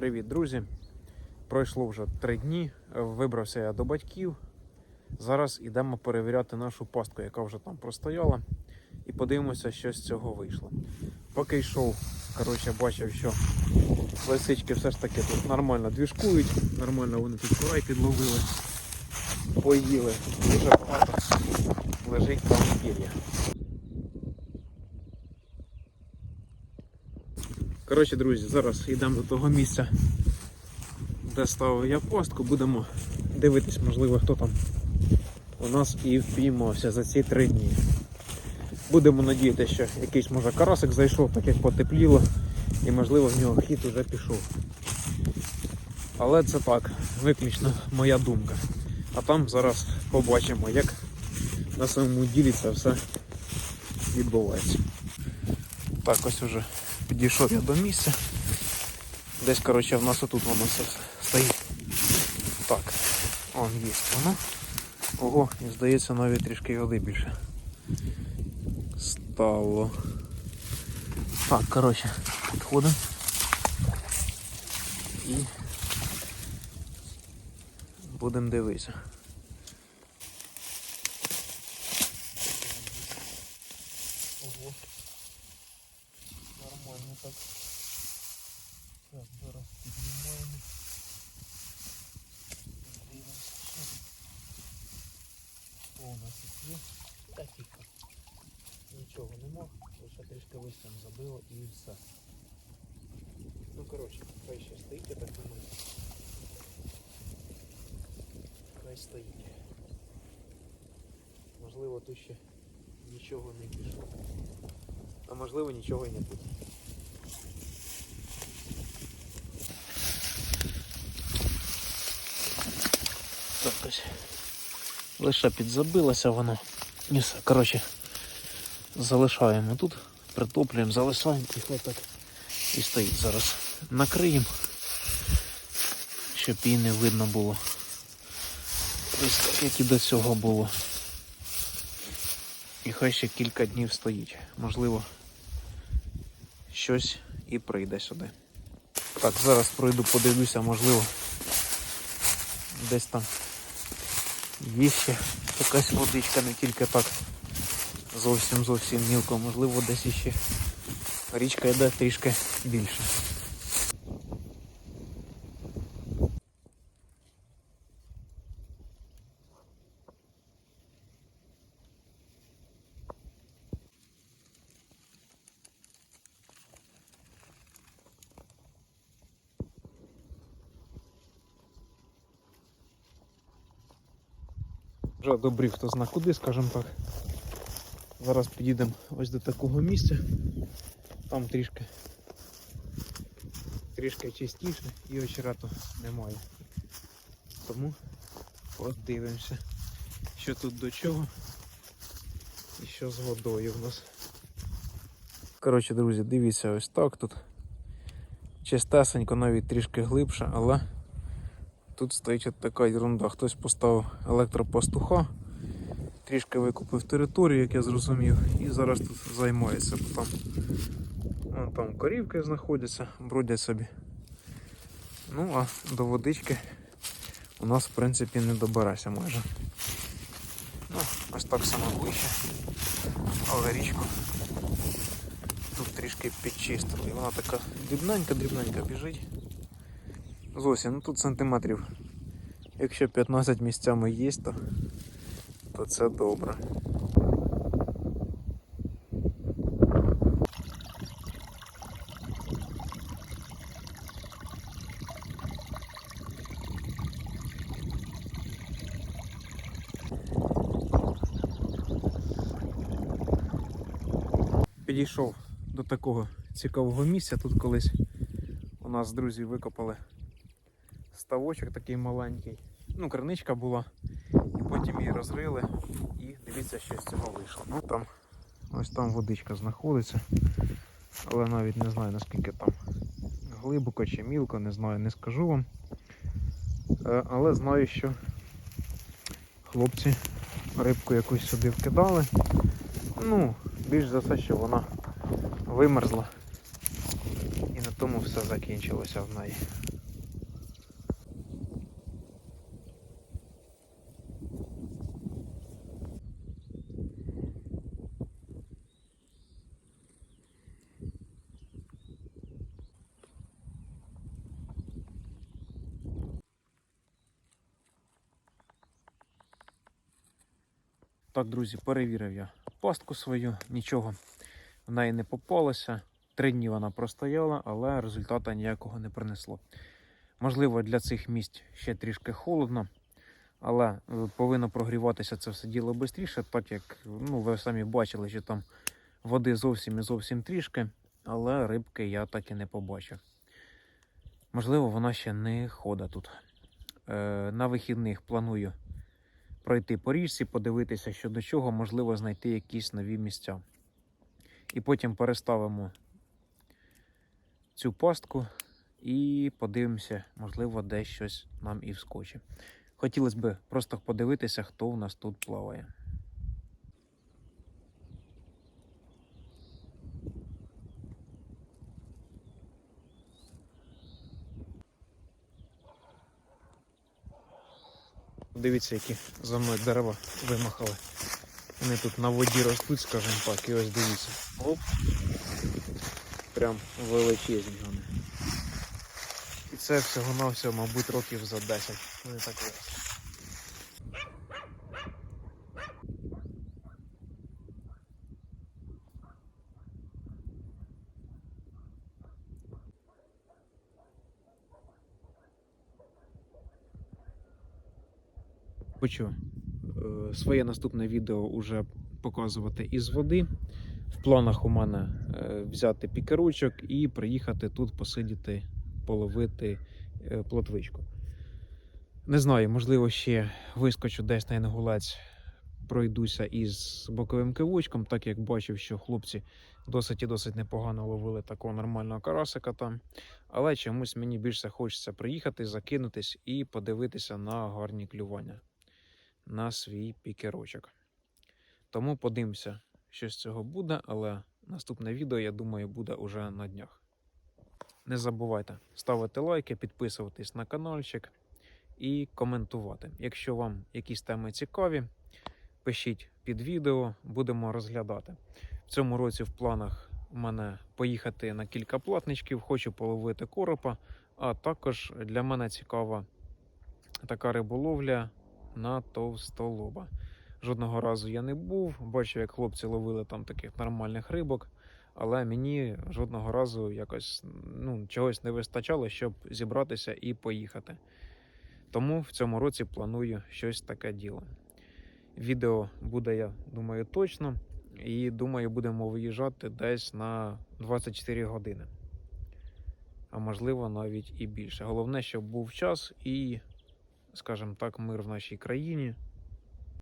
Привіт, друзі! Пройшло вже три дні. Вибрався я до батьків. Зараз йдемо перевіряти нашу пастку, яка вже там простояла. І подивимося, що з цього вийшло. Поки йшов, коротше, бачив, що лисички все ж таки тут нормально двіжкують, нормально вони тут курай підловили, поїли. Дуже багато лежить там пір'я. Коротше, друзі, зараз йдемо до того місця, де ставив я постку. Будемо дивитись, можливо, хто там у нас і впіймався за ці три дні. Будемо надіятися, що якийсь може карасик зайшов, так як потепліло, і можливо в нього хід уже пішов. Але це так, виключно моя думка. А там зараз побачимо, як на самому ділі це все відбувається. Так, ось уже підійшов я до місця. Десь, коротше, в нас отут воно все стоїть. Так, он є воно. Ого, і здається, навіть трішки води більше. Стало. Так, коротше, підходимо. І будемо дивитися. Ого. Нормально так. Так, зараз піднімаємо. Дивимося. Що у нас тут є? Та тихо. Нічого нема, лише трішки листям забило і все. Ну коротше, хай ще стоїть, я так думаю. Хай стоїть. Можливо, тут ще нічого не пішло. А можливо нічого і не буде. Так. Лише підзабилося воно. І коротше, залишаємо тут, притоплюємо, залишаємо і так і стоїть зараз. Накриємо, щоб її не видно було. Ось так, як і до цього було. І хай ще кілька днів стоїть. Можливо, щось і прийде сюди. Так, зараз пройду, подивлюся, можливо, десь там є ще якась водичка, не тільки так. Зовсім зовсім мілко, можливо, десь іще. Річка йде трішки більше. Вже добрів хто зна куди, скажімо так. Зараз підійдемо ось до такого місця. Там трішки трішки чистіше і очерету немає. Тому подивимося, що тут до чого і що з водою в нас. Коротше, друзі, дивіться ось так тут. Чистесенько, навіть трішки глибше, але тут стоїть от така ерунда. Хтось поставив електропастуха, трішки викупив територію, як я зрозумів, і зараз тут займається. Бо там, вон там корівки знаходяться, бродять собі. Ну, а до водички у нас, в принципі, не добереся майже. Ну, ось так само ближче. Але річку тут трішки підчистили. Вона така дрібненька-дрібненька біжить. Зовсім, ну тут сантиметрів. Якщо 15 місцями є, то, то це добре. Підійшов до такого цікавого місця. Тут колись у нас друзі викопали ставочок такий маленький. Ну, криничка була. І потім її розрили. І дивіться, що з цього вийшло. Ну там ось там водичка знаходиться. Але навіть не знаю наскільки там глибоко чи мілко, не знаю, не скажу вам. Е, Але знаю, що хлопці рибку якусь сюди вкидали. Ну, більш за все, що вона вимерзла. І на тому все закінчилося в неї. Так, друзі, перевірив я пастку свою, нічого в неї не попалося. Три дні вона простояла, але результату ніякого не принесло. Можливо, для цих місць ще трішки холодно, але е, повинно прогріватися це все діло швидше, так як ну, ви самі бачили, що там води зовсім і зовсім трішки, але рибки я так і не побачив. Можливо, вона ще не ходить тут. Е, на вихідних планую пройти по річці, подивитися, що до чого, можливо, знайти якісь нові місця. І потім переставимо цю пастку і подивимося, можливо, десь щось нам і вскочить. Хотілося б просто подивитися, хто в нас тут плаває. Дивіться, які за мною дерева вимахали. Вони тут на воді ростуть, скажімо так, і ось дивіться. Оп. Прям величезні вони. І це всього-навсього, мабуть, років за 10. Вони так виросли. Хочу е, своє наступне відео уже показувати із води. В планах у мене е, взяти пікерочок і приїхати тут посидіти, половити е, плотвичку. Не знаю, можливо, ще вискочу десь на інгулець, пройдуся із боковим кивочком, так як бачив, що хлопці досить і досить непогано ловили такого нормального карасика там. Але чомусь мені більше хочеться приїхати, закинутись і подивитися на гарні клювання на свій пікерочок. Тому подивимося, що з цього буде, але наступне відео, я думаю, буде уже на днях. Не забувайте ставити лайки, підписуватись на каналчик і коментувати. Якщо вам якісь теми цікаві, пишіть під відео, будемо розглядати. В цьому році в планах у мене поїхати на кілька платничків, хочу половити коропа, а також для мене цікава така риболовля на товстолоба. Жодного разу я не був, бачив, як хлопці ловили там таких нормальних рибок, але мені жодного разу якось ну, чогось не вистачало, щоб зібратися і поїхати. Тому в цьому році планую щось таке діло. Відео буде, я думаю, точно. І думаю, будемо виїжджати десь на 24 години. А можливо, навіть і більше. Головне, щоб був час і скажімо так, мир в нашій країні,